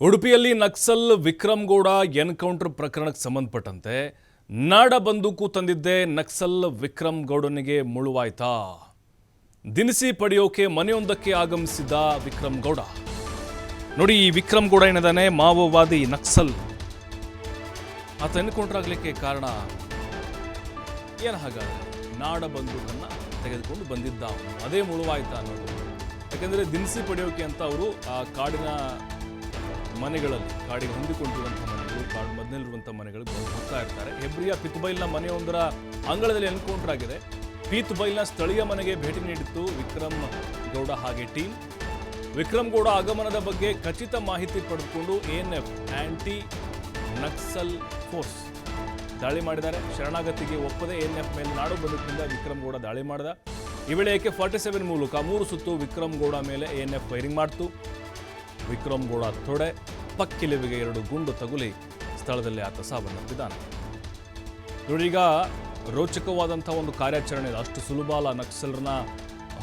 ಉಡುಪಿಯಲ್ಲಿ ನಕ್ಸಲ್ ವಿಕ್ರಮ್ ಗೌಡ ಎನ್ಕೌಂಟರ್ ಪ್ರಕರಣಕ್ಕೆ ಸಂಬಂಧಪಟ್ಟಂತೆ ನಾಡ ಬಂದೂಕು ತಂದಿದ್ದೆ ನಕ್ಸಲ್ ವಿಕ್ರಮ್ ಗೌಡನಿಗೆ ಮುಳುವಾಯ್ತಾ ದಿನಸಿ ಪಡೆಯೋಕೆ ಮನೆಯೊಂದಕ್ಕೆ ಆಗಮಿಸಿದ್ದ ವಿಕ್ರಮ್ ಗೌಡ ನೋಡಿ ಈ ವಿಕ್ರಮ್ ಗೌಡ ಏನಿದ್ದಾನೆ ಮಾವೋವಾದಿ ನಕ್ಸಲ್ ಆತ ಎನ್ಕೌಂಟರ್ ಆಗಲಿಕ್ಕೆ ಕಾರಣ ಏನು ಹಾಗಾದ್ರೆ ನಾಡ ಬಂದೂಕನ್ನು ತೆಗೆದುಕೊಂಡು ಬಂದಿದ್ದ ಅದೇ ಮುಳುವಾಯ್ತಾ ಅನ್ನೋದು ಯಾಕಂದ್ರೆ ದಿನಸಿ ಪಡೆಯೋಕೆ ಅಂತ ಅವರು ಆ ಕಾಡಿನ ಮನೆಗಳಲ್ಲಿ, ಕಾಡಿಗೆ ಹೊಂದಿಕೊಂಡಿರುವಂಥ ಮನೆಗಳು, ಕಾಡು ಮಧ್ಯದಲ್ಲಿರುವಂಥ ಮನೆಗಳು ಹೋಗ್ತಾ ಇರ್ತಾರೆ. ಹೆಬ್ರಿಯ ಪಿತ್ಬೈಲ್ನ ಮನೆಯೊಂದರ ಅಂಗಳದಲ್ಲಿ ಎನ್ಕೌಂಟರ್ ಆಗಿದೆ. ಪೀತ್ಬೈಲ್ನ ಸ್ಥಳೀಯ ಮನೆಗೆ ಭೇಟಿ ನೀಡಿತ್ತು ವಿಕ್ರಮ್ ಗೌಡ ಹಾಗೆ ಟೀಮ್. ವಿಕ್ರಮ್ ಗೌಡ ಆಗಮನದ ಬಗ್ಗೆ ಖಚಿತ ಮಾಹಿತಿ ಪಡೆದುಕೊಂಡು ಎಎನ್ಎಫ್ ಆಂಟಿ ನಕ್ಸಲ್ ಫೋರ್ಸ್ ದಾಳಿ ಮಾಡಿದ್ದಾರೆ. ಶರಣಾಗತಿಗೆ ಒಪ್ಪದೆ ಎನ್ಎಫ್ ಮೇಲೆ ನಾಡು ಬಂದಿದ್ದರಿಂದ ವಿಕ್ರಮ್ ಗೌಡ ದಾಳಿ ಮಾಡಿದ. ಈ ವೇಳೆ ಏಕೆ ಫಾರ್ಟಿ ಸೆವೆನ್ ಮೂಲಕ ಮೂರು ಸುತ್ತು ವಿಕ್ರಮ್ ಗೌಡ ಮೇಲೆ ಎಎನ್ಎಫ್ ಫೈರಿಂಗ್ ಮಾಡ್ತು? ವಿಕ್ರಮ್ ಗೌಡ ತೊಡೆ, ಪಕ್ಕಿಲಿವಿಗೆ ಎರಡು ಗುಂಡು ತಗುಲಿ ಸ್ಥಳದಲ್ಲಿ ಆತ ಸಾವನ್ನಪ್ಪಿದ್ದಾನೆ ನೋಡೀಗ ರೋಚಕವಾದಂಥ ಒಂದು ಕಾರ್ಯಾಚರಣೆ ಇದೆ. ಅಷ್ಟು ಸುಲಭ ಅಲ್ಲ ನಕ್ಸಲರನ್ನ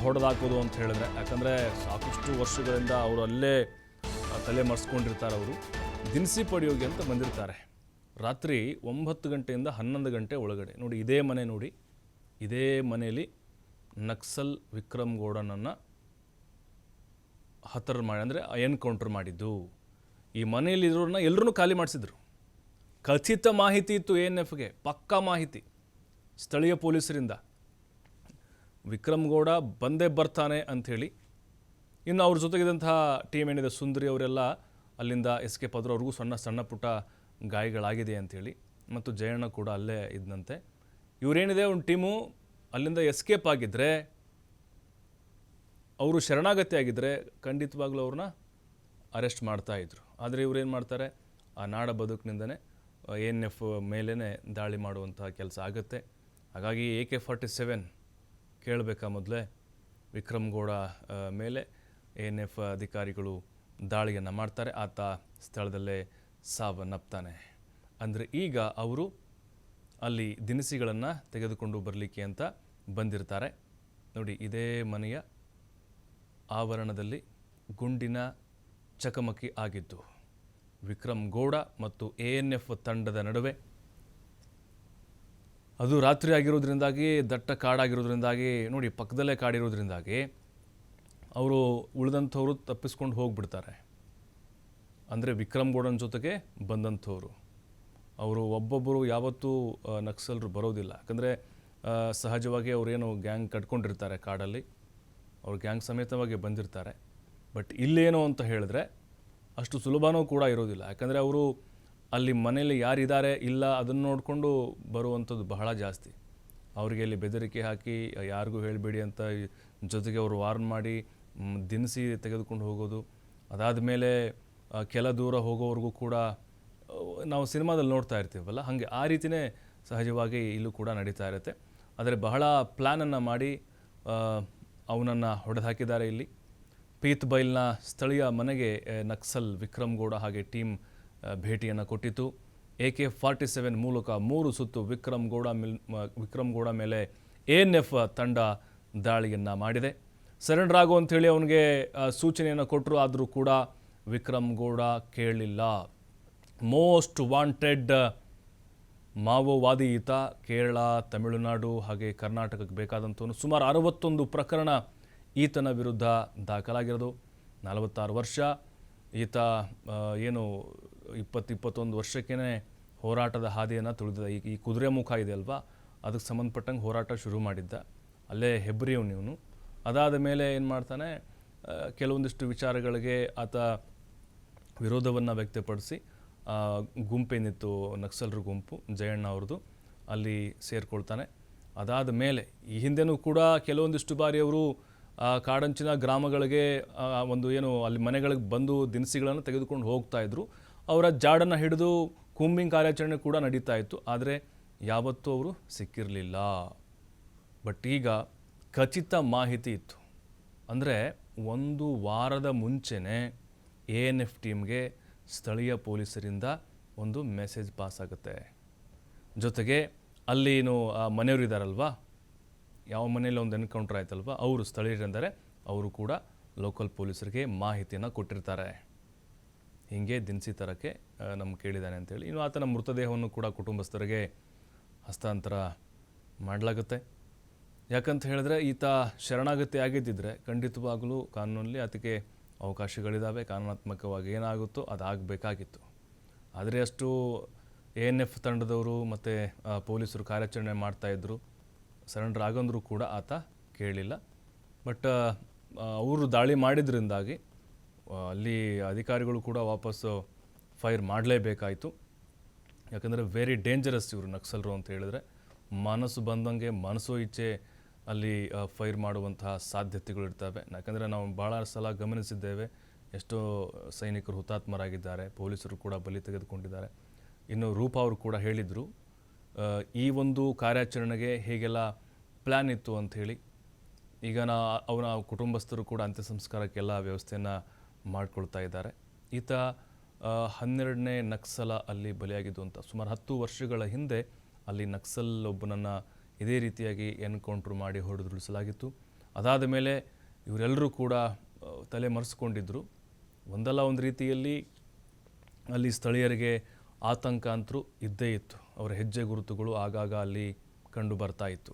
ಹೊಡೆದಾಕೋದು ಅಂತ ಹೇಳಿದ್ರೆ. ಯಾಕಂದರೆ ಸಾಕಷ್ಟು ವರ್ಷಗಳಿಂದ ಅವರು ಅಲ್ಲೇ ತಲೆ ಮರೆಸ್ಕೊಂಡಿರ್ತಾರೆ ಅವರು. ದಿನಸಿ ಪಡೆಯೋಗಿ ಅಂತ ಬಂದಿರ್ತಾರೆ. ರಾತ್ರಿ ಒಂಬತ್ತು ಗಂಟೆಯಿಂದ ಹನ್ನೊಂದು ಗಂಟೆ ಒಳಗಡೆ. ನೋಡಿ, ಇದೇ ಮನೆ ನೋಡಿ. ಇದೇ ಮನೆಯಲ್ಲಿ ನಕ್ಸಲ್ ವಿಕ್ರಮ್ ಗೌಡನನ್ನು ಹತ್ತರ ಮಾಡಿ, ಅಂದರೆ ಎನ್ಕೌಂಟರ್ ಮಾಡಿದ್ದು. ಈ ಮನೆಯಲ್ಲಿ ಇರೋರನ್ನ ಎಲ್ಲರೂ ಖಾಲಿ ಮಾಡಿಸಿದ್ರು. ಖಚಿತ ಮಾಹಿತಿ ಇತ್ತು ಎನ್ ಎಫ್ಗೆ, ಪಕ್ಕಾ ಮಾಹಿತಿ ಸ್ಥಳೀಯ ಪೊಲೀಸರಿಂದ. ವಿಕ್ರಮ್ ಗೌಡ ಬಂದೇ ಬರ್ತಾನೆ ಅಂಥೇಳಿ, ಇನ್ನು ಅವ್ರ ಜೊತೆಗಿದ್ದಂತಹ ಟೀಮ್ ಏನಿದೆ, ಸುಂದರಿ ಅವರೆಲ್ಲ ಅಲ್ಲಿಂದ ಎಸ್ ಕೆ ಪದ್ರ ಅವ್ರಿಗೂ ಸಣ್ಣ ಸಣ್ಣ ಪುಟ್ಟ ಗಾಯಗಳಾಗಿದೆ ಅಂಥೇಳಿ, ಮತ್ತು ಜಯಣ್ಣ ಕೂಡ ಅಲ್ಲೇ ಇದ್ದಂತೆ ಇವರೇನಿದೆ ಒಂದು ಟೀಮು ಅಲ್ಲಿಂದ ಎಸ್ಕೇಪ್ ಆಗಿದ್ದರೆ ಅವರು ಶರಣಾಗತಿ ಆಗಿದ್ದರೆ ಖಂಡಿತವಾಗ್ಲೂ ಅವ್ರನ್ನ ಅರೆಸ್ಟ್ ಮಾಡ್ತಾ ಇದ್ರು. ಆದರೆ ಏನು ಮಾಡ್ತಾರೆ? ಆ ನಾಡ ಬದುಕಿನಿಂದನೇ ಎನ್ ಎಫ್ ಮೇಲೇ ದಾಳಿ ಮಾಡುವಂತಹ ಕೆಲಸ ಆಗುತ್ತೆ. ಹಾಗಾಗಿ ಎ ಕೆ ಫಾರ್ಟಿ ಸೆವೆನ್ ಕೇಳಬೇಕಾ ಮೊದಲೇ? ವಿಕ್ರಮ್ ಗೌಡ ಮೇಲೆ ಮೇಲೆ ಎನ್ ಎಫ್ ಅಧಿಕಾರಿಗಳು ದಾಳಿಯನ್ನು ಮಾಡ್ತಾರೆ. ಆತ ಸ್ಥಳದಲ್ಲೇ ಸಾವನ್ನಪ್ತಾನೆ. ಅಂದರೆ ಈಗ ಅವರು ಅಲ್ಲಿ ದಿನಸಿಗಳನ್ನು ತೆಗೆದುಕೊಂಡು ಬರಲಿಕ್ಕೆ ಅಂತ ಬಂದಿರ್ತಾರೆ. ನೋಡಿ, ಇದೇ ಮನೆಯ ಆವರಣದಲ್ಲಿ ಗುಂಡಿನ ಚಕಮಕಿ ಆಗಿದ್ದು, ವಿಕ್ರಮ್ ಗೌಡ ಮತ್ತು ಎ ಎನ್ ಎಫ್ ತಂಡದ ನಡುವೆ. ಅದು ರಾತ್ರಿ ಆಗಿರೋದ್ರಿಂದಾಗಿ, ದಟ್ಟ ಕಾಡಾಗಿರೋದ್ರಿಂದಾಗಿ, ನೋಡಿ, ಪಕ್ಕದಲ್ಲೇ ಕಾಡಿರೋದ್ರಿಂದಾಗಿ ಅವರು ಉಳಿದಂಥವ್ರು ತಪ್ಪಿಸ್ಕೊಂಡು ಹೋಗಿಬಿಡ್ತಾರೆ. ಅಂದರೆ ವಿಕ್ರಮ್ ಗೌಡನ ಜೊತೆಗೆ ಬಂದಂಥವ್ರು. ಅವರು ಒಬ್ಬೊಬ್ಬರು ಯಾವತ್ತೂ ನಕ್ಸಲ್ರು ಬರೋದಿಲ್ಲ. ಯಾಕಂದರೆ ಸಹಜವಾಗಿ ಅವರೇನು ಗ್ಯಾಂಗ್ ಕಟ್ಕೊಂಡಿರ್ತಾರೆ ಕಾಡಲ್ಲಿ. ಅವ್ರು ಗ್ಯಾಂಗ್ ಸಮೇತವಾಗಿ ಬಂದಿರ್ತಾರೆ. ಬಟ್ ಇಲ್ಲೇನು ಅಂತ ಹೇಳಿದ್ರೆ ಅಷ್ಟು ಸುಲಭನೂ ಕೂಡ ಇರೋದಿಲ್ಲ. ಯಾಕಂದರೆ ಅವರು ಅಲ್ಲಿ ಮನೆಯಲ್ಲಿ ಯಾರಿದ್ದಾರೆ ಇಲ್ಲ ಅದನ್ನು ನೋಡಿಕೊಂಡು ಬರುವಂಥದ್ದು ಬಹಳ ಜಾಸ್ತಿ. ಅವರಿಗೆ ಅಲ್ಲಿ ಬೆದರಿಕೆ ಹಾಕಿ ಯಾರಿಗೂ ಹೇಳಬೇಡಿ ಅಂತ ಜೊತೆಗೆ ಅವರು ವಾರ್ನ್ ಮಾಡಿ ದಿನಸಿ ತೆಗೆದುಕೊಂಡು ಹೋಗೋದು. ಅದಾದ ಮೇಲೆ ಕೆಲ ದೂರ ಹೋಗೋವರೆಗೂ ಕೂಡ ನಾವು ಸಿನಿಮಾದಲ್ಲಿ ನೋಡ್ತಾ ಇರ್ತೀವಲ್ಲ, ಹಾಗೆ ಆ ರೀತಿಯೇ ಸಹಜವಾಗಿ ಇಲ್ಲೂ ಕೂಡ ನಡೀತಾ ಇರುತ್ತೆ. ಆದರೆ ಬಹಳ ಪ್ಲ್ಯಾನನ್ನು ಮಾಡಿ ಅವನನ್ನು ಹೊಡೆದಾಕಿದ್ದಾರೆ ಇಲ್ಲಿ. ಪೀತ್ ಬೈಲ್ನ ಸ್ಥಳೀಯ ಮನೆಗೆ ನಕ್ಸಲ್ ವಿಕ್ರಮ್ ಗೌಡ ಹಾಗೆ ಟೀಮ್ ಭೇಟಿಯನ್ನು ಕೊಟ್ಟಿತು ಎ ಕೆ ಫಾರ್ಟಿ ಸೆವೆನ್ ಮೂಲಕ ಮೂರು ಸುತ್ತು ವಿಕ್ರಮ್ ಗೌಡ ಮಿಲ್ ವಿಕ್ರಮ್ ಗೌಡ ಮೇಲೆ ಎ ಎನ್ ಎಫ್ ತಂಡ ದಾಳಿಯನ್ನು ಮಾಡಿದೆ. ಸರೆಂಡರ್ ಆಗು ಅಂಥೇಳಿ ಅವನಿಗೆ ಸೂಚನೆಯನ್ನು ಕೊಟ್ಟರು ಆದರೂ ಕೂಡ ವಿಕ್ರಮ್ ಗೌಡ ಕೇಳಲಿಲ್ಲ. ಮೋಸ್ಟ್ ವಾಂಟೆಡ್ ಮಾವೋವಾದಿ ಈತ ಕೇರಳ, ತಮಿಳುನಾಡು ಹಾಗೆ ಕರ್ನಾಟಕಕ್ಕೆ ಬೇಕಾದಂಥವನು ಸುಮಾರು ಅರವತ್ತೊಂದು ಪ್ರಕರಣ ಈತನ ವಿರುದ್ಧ ದಾಖಲಾಗಿರೋದು. ನಲವತ್ತಾರು ವರ್ಷ. ಈತ ಏನು ಇಪ್ಪತ್ತು ಇಪ್ಪತ್ತೊಂದು ವರ್ಷಕ್ಕೇ ಹೋರಾಟದ ಹಾದಿಯನ್ನು ತುಳಿದ ಈ ಈ ಕುದುರೆ ಮುಖ ಇದೆ ಅಲ್ವಾ? ಅದಕ್ಕೆ ಸಂಬಂಧಪಟ್ಟಂಗೆ ಹೋರಾಟ ಶುರು ಮಾಡಿದ್ದ. ಅಲ್ಲೇ ಹೆಬ್ರಿಯವನು ಇವನು. ಅದಾದ ಮೇಲೆ ಏನು ಮಾಡ್ತಾನೆ? ಕೆಲವೊಂದಿಷ್ಟು ವಿಚಾರಗಳಿಗೆ ಆತ ವಿರೋಧವನ್ನು ವ್ಯಕ್ತಪಡಿಸಿ ಗುಂಪೇನಿತ್ತು ನಕ್ಸಲ್ರ ಗುಂಪು, ಜಯಣ್ಣ ಅವ್ರದ್ದು. ಅಲ್ಲಿ ಸೇರಿಕೊಳ್ತಾನೆ. ಅದಾದ ಮೇಲೆ ಈ ಹಿಂದೆನೂ ಕೂಡ ಕೆಲವೊಂದಿಷ್ಟು ಬಾರಿ ಅವರು ಕಾಡಂಚಿನ ಗ್ರಾಮಗಳಿಗೆ ಒಂದು ಏನು ಅಲ್ಲಿ ಮನೆಗಳಿಗೆ ಬಂದು ದಿನಸಿಗಳನ್ನು ತೆಗೆದುಕೊಂಡು ಹೋಗ್ತಾ ಇದ್ರು. ಅವರ ಜಾಡನ್ನು ಹಿಡಿದು ಕುಂಬಿಂಗ್ ಕಾರ್ಯಾಚರಣೆ ಕೂಡ ನಡೀತಾ ಇತ್ತು. ಆದರೆ ಯಾವತ್ತೂ ಅವರು ಸಿಕ್ಕಿರಲಿಲ್ಲ. ಬಟ್ ಈಗ ಖಚಿತ ಮಾಹಿತಿ ಇತ್ತು. ಅಂದರೆ ಒಂದು ವಾರದ ಮುಂಚೆನೇ ಎ ಎನ್ ಎಫ್ ಟೀಮ್ಗೆ ಸ್ಥಳೀಯ ಪೊಲೀಸರಿಂದ ಒಂದು ಮೆಸೇಜ್ ಪಾಸ್ ಆಗುತ್ತೆ. ಜೊತೆಗೆ ಅಲ್ಲಿ ಏನು ಮನೆಯವರು ಇದ್ದಾರಲ್ವಾ ಯಾವ ಮನೆಯಲ್ಲಿ ಒಂದು ಎನ್ಕೌಂಟರ್ ಆಯ್ತಲ್ವಾ? ಅವರು ಸ್ಥಳೀಯರೆಂದರೆ ಅವರು ಕೂಡ ಲೋಕಲ್ ಪೊಲೀಸರಿಗೆ ಮಾಹಿತಿಯನ್ನು ಕೊಟ್ಟಿರ್ತಾರೆ. ಹೀಗೆ ದಿನಸಿ ಥರಕ್ಕೆ ನಮ್ಗೆ ಕೇಳಿದ್ದಾನೆ ಅಂತೇಳಿ. ಇನ್ನು ಆತನ ಮೃತದೇಹವನ್ನು ಕೂಡ ಕುಟುಂಬಸ್ಥರಿಗೆ ಹಸ್ತಾಂತರ ಮಾಡಲಾಗುತ್ತೆ. ಯಾಕಂತ ಹೇಳಿದ್ರೆ ಈತ ಶರಣಾಗತಿ ಆಗಿದ್ದಿದ್ರೆ ಖಂಡಿತವಾಗಲೂ ಕಾನೂನಲ್ಲಿ ಆತಕ್ಕೆ ಅವಕಾಶಗಳಿದ್ದಾವೆ ಕಾನೂನಾತ್ಮಕವಾಗಿ ಏನಾಗುತ್ತೋ ಅದಾಗಬೇಕಾಗಿತ್ತು. ಆದರೆ ಅಷ್ಟು ಎ ಎನ್ ಎಫ್ ತಂಡದವರು ಮತ್ತು ಪೊಲೀಸರು ಕಾರ್ಯಾಚರಣೆ ಮಾಡ್ತಾಯಿದ್ರು ಸರೆಂಡರ್ ಆಗಂದ್ರೂ ಕೂಡ ಆತ ಕೇಳಿಲ್ಲ. ಬಟ್ ಅವರು ದಾಳಿ ಮಾಡಿದ್ರಿಂದಾಗಿ ಅಲ್ಲಿ ಅಧಿಕಾರಿಗಳು ಕೂಡ ವಾಪಸ್ಸು ಫೈರ್ ಮಾಡಲೇಬೇಕಾಯಿತು. ಯಾಕಂದರೆ ವೆರಿ ಡೇಂಜರಸ್ ಇವರು ನಕ್ಸಲರು ಅಂತ ಹೇಳಿದ್ರೆ. ಮನಸ್ಸು ಬಂದಂಗೆ ಮನಸ್ಸು ಇಚ್ಛೆ ಅಲ್ಲಿ ಫೈರ್ ಮಾಡುವಂತಹ ಸಾಧ್ಯತೆಗಳು ಇರ್ತವೆ. ಯಾಕಂದರೆ ನಾವು ಭಾಳ ಸಲ ಗಮನಿಸಿದ್ದೇವೆ, ಎಷ್ಟೋ ಸೈನಿಕರು ಹುತಾತ್ಮರಾಗಿದ್ದಾರೆ, ಪೊಲೀಸರು ಕೂಡ ಬಲಿ ತೆಗೆದುಕೊಂಡಿದ್ದಾರೆ. ಇನ್ನು ರೂಪ ಅವರು ಕೂಡ ಹೇಳಿದರು ಈ ಒಂದು ಕಾರ್ಯಾಚರಣೆಗೆ ಹೇಗೆಲ್ಲ ಪ್ಲ್ಯಾನ್ ಇತ್ತು ಅಂಥೇಳಿ ಈಗ ನಾ, ಅವನ ಕುಟುಂಬಸ್ಥರು ಕೂಡ ಅಂತ್ಯ ಸಂಸ್ಕಾರಕ್ಕೆಲ್ಲ ವ್ಯವಸ್ಥೆಯನ್ನು ಮಾಡಿಕೊಳ್ತಾ ಇದ್ದಾರೆ. ಈತ ಹನ್ನೆರಡನೇ ನಕ್ಸಲ ಅಲ್ಲಿ ಬಲಿಯಾಗಿದ್ದು ಅಂತ. ಸುಮಾರು ಹತ್ತು ವರ್ಷಗಳ ಹಿಂದೆ ಅಲ್ಲಿ ನಕ್ಸಲ್ ಒಬ್ಬನನ್ನು ಇದೇ ರೀತಿಯಾಗಿ ಎನ್ಕೌಂಟ್ರ್ ಮಾಡಿ ಹೊಡೆದುರುಳಿಸಲಾಗಿತ್ತು ಅದಾದ ಮೇಲೆ ಇವರೆಲ್ಲರೂ ಕೂಡ ತಲೆ ಮರೆಸ್ಕೊಂಡಿದ್ದರು ಒಂದಲ್ಲ ಒಂದು ರೀತಿಯಲ್ಲಿ ಅಲ್ಲಿ ಸ್ಥಳೀಯರಿಗೆ ಆತಂಕ ಅಂತರೂ ಇದ್ದೇ ಇತ್ತು. ಅವರ ಹೆಜ್ಜೆ ಗುರುತುಗಳು ಆಗಾಗ ಅಲ್ಲಿ ಕಂಡು ಬರ್ತಾ ಇತ್ತು.